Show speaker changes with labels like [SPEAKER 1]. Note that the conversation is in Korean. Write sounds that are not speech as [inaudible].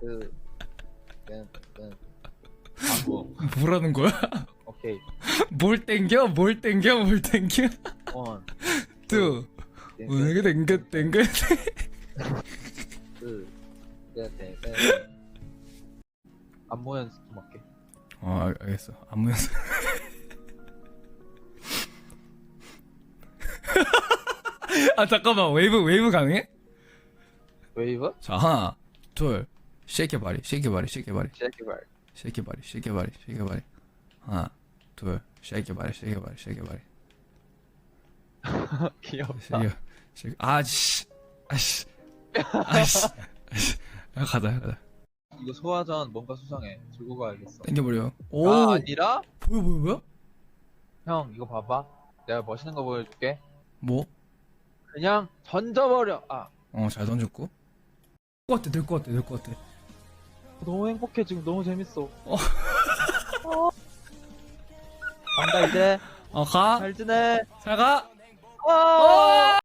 [SPEAKER 1] 끝. 아, 뭐,
[SPEAKER 2] 뭐라는 거야?
[SPEAKER 1] 오케이.
[SPEAKER 2] 뭘 땡겨? 뭘 땡겨? 뭘 땡겨?
[SPEAKER 1] 원,
[SPEAKER 2] 뚜.
[SPEAKER 1] 끝,
[SPEAKER 2] 으그 땡겨 땡겨.
[SPEAKER 1] 끝, 끝, 끝, 끝. 안무 연습 좀 할게.
[SPEAKER 2] 어 알- 알겠어. 안무 연습. [laughs] [laughs] 아 잠깐만 웨이브 웨이브 가능해?
[SPEAKER 1] 웨이브?
[SPEAKER 2] 자 하나 둘 쉐이키 바리 쉐이키 바리 쉐이키 바리.
[SPEAKER 1] 쉐이키
[SPEAKER 2] 바리 쉐이키 바리 쉐이키 바리 하나 둘 쉐이키 바리 쉐이키 바리 쉐이키 바리 [laughs]
[SPEAKER 1] 귀엽다.
[SPEAKER 2] 쉐이키 아씨 아씨 아씨 아씨 아, 가자 가자
[SPEAKER 1] 이거 소화전 뭔가 수상해. 들고 가야겠어.
[SPEAKER 2] 땡겨버려 오
[SPEAKER 1] 아, 아니라?
[SPEAKER 2] 뭐야 뭐야 뭐야
[SPEAKER 1] 형, 이거 봐봐. 내가 멋있는 거 보여줄게.
[SPEAKER 2] 뭐?
[SPEAKER 1] 그냥 던져버려. 아,
[SPEAKER 2] 어 잘 던졌고 될 것 같아 될 것 같아 될 것 같아
[SPEAKER 1] 너무 행복해. 지금 너무 재밌어.
[SPEAKER 2] 어.
[SPEAKER 1] 어. 간다, 이제.
[SPEAKER 2] 어가
[SPEAKER 1] 잘 지내.
[SPEAKER 2] 잘가
[SPEAKER 1] 어!